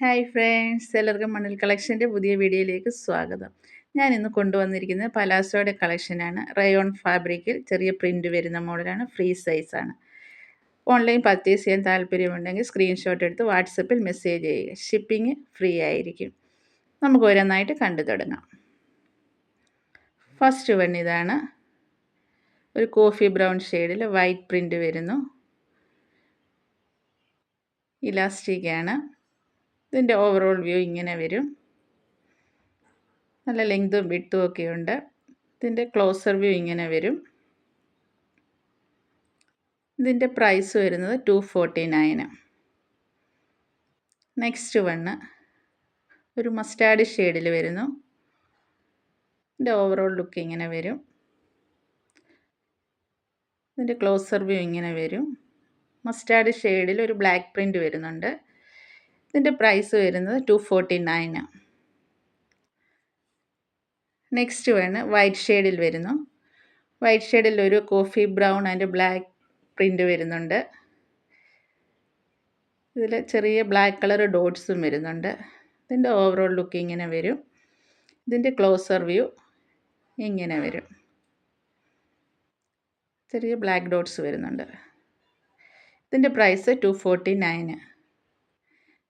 Hi friends എല്ലാവർക്കും മണൽ കളക്ഷന്റെ പുതിയ വീഡിയോയിലേക്ക് സ്വാഗതം. ഞാൻ ഇന്ന് കൊണ്ടുവന്നിരിക്കുന്നത് പലാസോയുടെ കളക്ഷനാണ് റയോൺ ഫാബ്രിക്കിൽ ചെറിയ പ്രിന്റ് വരുന്ന മോഡലാണ് ഫ്രീ സൈസാണ് ഓൺലൈൻ പർച്ചേസ് ചെയ്യാൻ താല്പര്യമുണ്ടെങ്കിൽ സ്ക്രീൻഷോട്ട് എടുത്ത് വാട്സപ്പിൽ മെസ്സേജ് ചെയ്യുക. ഷിപ്പിംഗ് ഫ്രീ ആയിരിക്കും. നമുക്ക് ഓരോന്നായിട്ട് കണ്ടു തുടങ്ങാം. ഫസ്റ്റ് വൺ ഇതാണ്. ഒരു കോഫി ബ്രൗൺ ഷെയ്ഡിൽ വൈറ്റ് പ്രിന്റ് വരുന്നു. ഇലാസ്റ്റിക്കാണ് ഇതിന്റെ ഓവറോൾ വ്യൂ ഇങ്ങനെ വരും. നല്ല ലെങ്തും വിട്ടും ഒക്കെ ഉണ്ട്. ഇതിന്റെ ക്ലോസർ വ്യൂ ഇങ്ങനെ വരും. ഇതിന്റെ പ്രൈസ് വരുന്നത് two forty nine next one ഒരു മസ്റ്റാർഡ് ഷെയ്ഡിൽ വരുന്നു. ഇതിന്റെ ഓവറോൾ ലുക്ക് ഇങ്ങനെ വരും. ഇതിന്റെ ക്ലോസർ വ്യൂ ഇങ്ങനെ വരും. മസ്റ്റാർഡ് ഷെയ്ഡിൽ ഒരു ബ്ലാക്ക് പ്രിന്റ് വരുന്നുണ്ട്. ഇതിന്റെ പ്രൈസ് വരുന്നത് ടു ഫോർട്ടി നയന് നെക്സ്റ്റ് വേണം വൈറ്റ് ഷെയ്ഡിൽ വരുന്നു. വൈറ്റ് ഷെയ്ഡിൽ ഒരു coffee brown and black print വരുന്നുണ്ട്. ഇതിൽ ചെറിയ ബ്ലാക്ക് കളർ ഡോട്ട്സും വരുന്നുണ്ട്. ഇതിന്റെ ഓവറോൾ ലുക്ക് ഇങ്ങനെ വരും. ഇതിന്റെ ക്ലോസർ വ്യൂ ഇങ്ങനെ വരും. ചെറിയ ബ്ലാക്ക് ഡോട്ട്സ് വരുന്നുണ്ട്. ഇതിന്റെ price two forty nine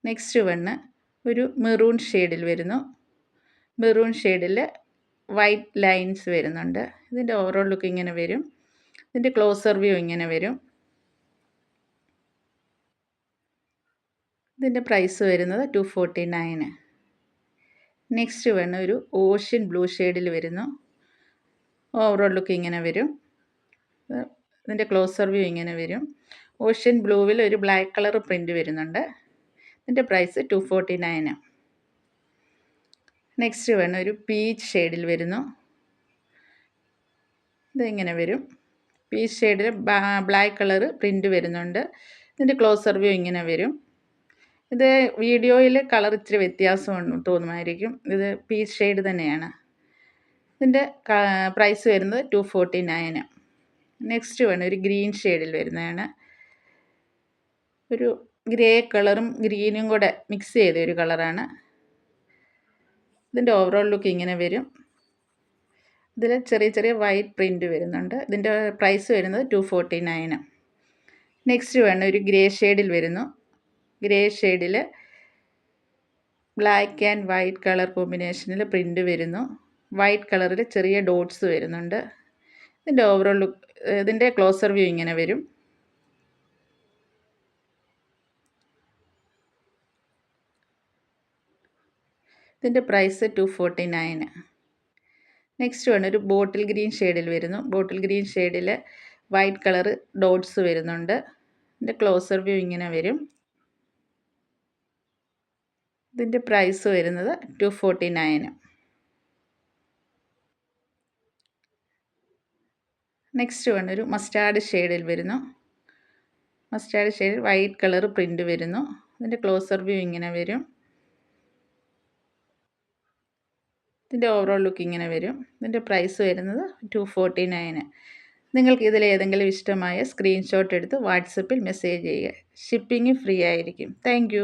next one ഒരു മെറൂൺ ഷെയ്ഡിൽ വരുന്നു. മെറൂൺ ഷെയ്ഡിൽ വൈറ്റ് ലൈൻസ് വരുന്നുണ്ട്. ഇതിന്റെ ഓവറോൾ ലുക്ക് ഇങ്ങനെ വരും. ഇതിന്റെ ക്ലോസർ വ്യൂ ഇങ്ങനെ വരും. ഇതിന്റെ പ്രൈസ് വരുന്നത് ടു ഫോർട്ടി നയന് നെക്സ്റ്റ് വേണം ഒരു ഓഷ്യൻ ബ്ലൂ ഷെയ്ഡിൽ വരുന്നു. ഓവറോൾ ലുക്ക് ഇങ്ങനെ വരും. ഇതിന്റെ ക്ലോസർ വ്യൂ ഇങ്ങനെ വരും. ഓഷ്യൻ ബ്ലൂവിൽ ഒരു ബ്ലാക്ക് കളർ പ്രിന്റ് വരുന്നുണ്ട്. ഇതിന്റെ price two forty nine next വേണം ഒരു പീച്ച് ഷെയ്ഡിൽ വരുന്നു. ഇതിങ്ങനെ വരും. പീച്ച് ഷെയ്ഡിൽ ബ്ലാക്ക് കളർ പ്രിന്റ് വരുന്നുണ്ട്. ഇതിന്റെ ക്ലോസർ വ്യൂ ഇങ്ങനെ വരും. ഇത് വീഡിയോയിൽ കളർ ഇച്ചിരി വ്യത്യാസം തോന്നുമായിരിക്കും. ഇത് പീച്ച് ഷെയ്ഡ് തന്നെയാണ്. ഇതിന്റെ പ്രൈസ് വരുന്നത് ടു ഫോർട്ടി നയന് നെക്സ്റ്റ് വേണം ഒരു ഗ്രീൻ ഷെയ്ഡിൽ വരുന്നതാണ്. ഒരു ഗ്രേ കളറും ഗ്രീനും കൂടെ മിക്സ് ചെയ്ത ഒരു കളറാണ്. ഇതിന്റെ ഓവറോൾ ലുക്ക് ഇങ്ങനെ വരും. ഇതിൽ ചെറിയ ചെറിയ വൈറ്റ് പ്രിന്റ് വരുന്നുണ്ട്. ഇതിന്റെ പ്രൈസ് വരുന്നത് ടു ഫോർട്ടി നയന് നെക്സ്റ്റ് വേണം ഒരു ഗ്രേ ഷെയ്ഡിൽ വരുന്നു. ഗ്രേ ഷെയ്ഡിൽ ബ്ലാക്ക് ആൻഡ് വൈറ്റ് കളർ കോമ്പിനേഷനിൽ പ്രിന്റ് വരുന്നു. വൈറ്റ് കളറിൽ ചെറിയ ഡോട്ട്സ് വരുന്നുണ്ട്. ഇതിന്റെ ഓവറോൾ ലുക്ക് ഇതിന്റെ ക്ലോസർ വ്യൂ ഇങ്ങനെ വരും. ഇതിന്റെ price two forty nine next വേണം ഒരു ബോട്ടിൽ ഗ്രീൻ ഷെയ്ഡിൽ വരുന്നു. ബോട്ടിൽ ഗ്രീൻ ഷെയ്ഡിൽ വൈറ്റ് കളർ ഡോട്ട്സ് വരുന്നുണ്ട്. ഇതിന്റെ ക്ലോസർ വ്യൂ ഇങ്ങനെ വരും. ഇതിന്റെ പ്രൈസ് വരുന്നത് ടു ഫോർട്ടി നയന് നെക്സ്റ്റ് വേണം ഒരു മസ്റ്റാർഡ് ഷെയ്ഡിൽ വരുന്നു. മസ്റ്റാർഡ് ഷെയ്ഡിൽ വൈറ്റ് കളർ പ്രിന്റ് വരുന്നു. ഇതിന്റെ ക്ലോസർ വ്യൂ ഇങ്ങനെ വരും. ഇതിന്റെ ഓവറോൾ ലുക്ക് ഇങ്ങനെ വരും. ഇതിന്റെ പ്രൈസ് വരുന്നത് ടു ഫോർട്ടി നയന് നിങ്ങൾക്ക് ഇതിൽ ഏതെങ്കിലും ഇഷ്ടമായ സ്ക്രീൻഷോട്ട് എടുത്ത് വാട്സപ്പിൽ മെസ്സേജ് ചെയ്യുക. ഷിപ്പിംഗ് ഫ്രീ ആയിരിക്കും. താങ്ക്